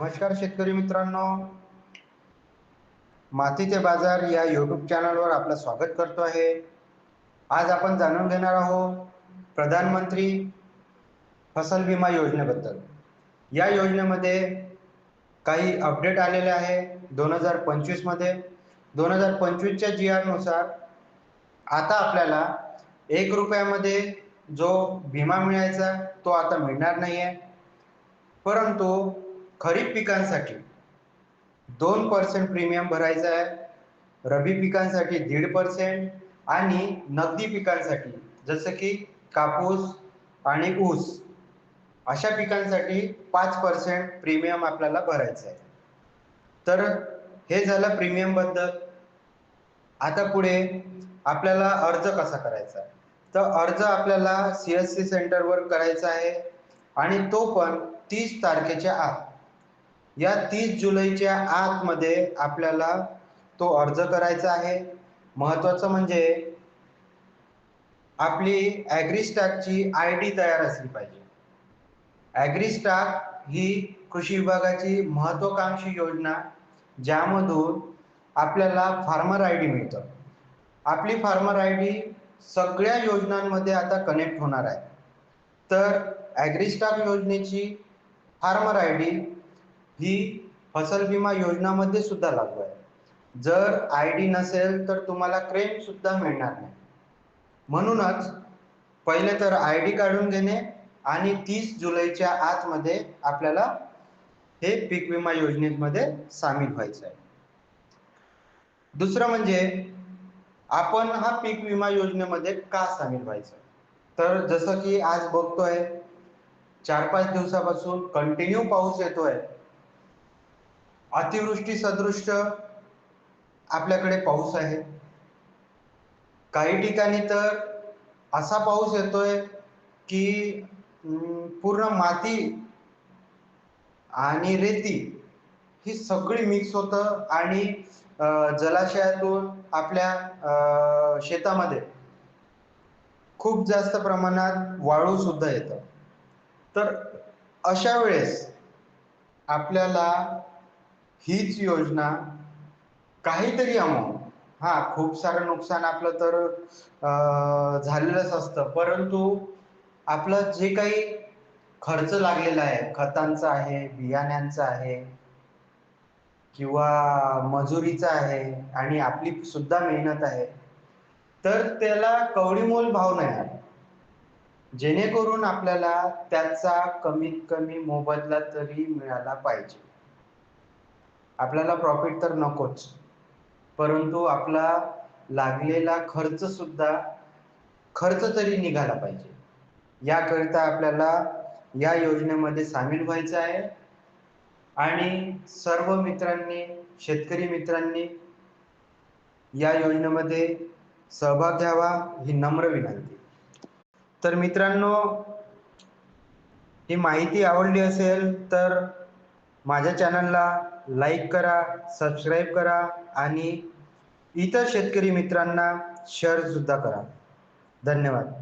नमस्कार शेतकरी मित्रांनो. मातीचे बाजार या युट्यूब चॅनलवर आपलं स्वागत करतो आहे. आज आपण जाणून घेणार आहोत प्रधानमंत्री फसल विमा योजनेबद्दल. या योजनेमध्ये काही अपडेट आलेले आहे दोन हजार पंचवीसमध्ये दोन हजार पंचवीसच्या जी आरनुसार आता आपल्याला एक रुपयामध्ये जो विमा मिळायचा तो आता मिळणार नाही आहे परंतु खरीप पिकांसाठी दोन पर्सेंट प्रीमियम भरायचा आहे. रबी पिकांसाठी दीड पर्सेंट आणि नगदी पिकांसाठी जसं की कापूस आणि ऊस अशा पिकांसाठी पाच पर्सेंट प्रीमियम आपल्याला भरायचं आहे. तर हे झालं प्रीमियमबद्दल आता पुढे आपल्याला अर्ज कसा करायचा तर अर्ज आपल्याला सी एस सी सेंटरवर करायचा आहे आणि तो पण तीस तारखेच्या आत. या तीस जुलैच्या आतमध्ये आपल्याला तो अर्ज करायचा आहे. महत्वाचं म्हणजे आपली ॲग्रिस्टॅकची आय डी तयार असली पाहिजे. ॲग्रिस्टाक ही कृषी विभागाची महत्वाकांक्षी योजना ज्यामधून आपल्याला फार्मर आय डी मिळतं. आपली फार्मर आय डी सगळ्या योजनांमध्ये आता कनेक्ट होणार आहे. तर ॲग्रिस्टाक योजनेची फार्मर आय डी ही फसल विमा योजनामध्ये सुद्धा लागू आहे. जर आय डी नसेल तर तुम्हाला क्लेम सुद्धा मिळणार नाही. म्हणूनच पहिले तर आय डी काढून घेणे आणि तीस जुलैच्या आतमध्ये आपल्याला हे पीक विमा योजनेमध्ये सामील व्हायचं आहे. दुसरं म्हणजे आपण हा पीक विमा योजनेमध्ये का सामील व्हायचं? तर जसं की आज बघतोय चार पाच दिवसापासून कंटिन्यू पाऊस येतोय. अतिवृष्टी सदृश आपल्याकडे पाऊस आहे. काही ठिकाणी तर असा पाऊस येतोय की पूर्ण माती आणि रेती ही सगळी मिक्स होतं आणि जलाशयातून आपल्या शेतामध्ये खूप जास्त प्रमाणात वाळू सुद्धा येतं. तर अशा वेळेस आपल्याला हीच योजना काहीतरी अमाऊंट हा खूप सारं नुकसान आपलं तर झालेलंच असतं. परंतु आपलं जे काही खर्च लागलेला आहे खतांचा आहे बियाण्यांचा आहे किंवा मजुरीचा आहे आणि आपली सुद्धा मेहनत आहे तर त्याला कवडीमोल भाव नाही आहे. जेणेकरून आपल्याला त्याचा कमीत कमी मोबदला तरी मिळाला पाहिजे. आपल्याला प्रॉफिट तर नकोच. परंतु आपला लागलेला खर्च सुद्धा खर्च तरी निघाला पाहिजे. याकरिता आपल्याला या योजनेमध्ये सामील व्हायचं आहे. आणि सर्व मित्रांनी शेतकरी मित्रांनी या योजनेमध्ये सहभाग घ्यावा ही नम्र विनंती. तर मित्रांनो ही माहिती आवडली असेल तर माझ्या चॅनलला लाईक करा सबस्क्राईब करा आणि इतर शेतकरी मित्रांना शेअरसुद्धा करा. धन्यवाद.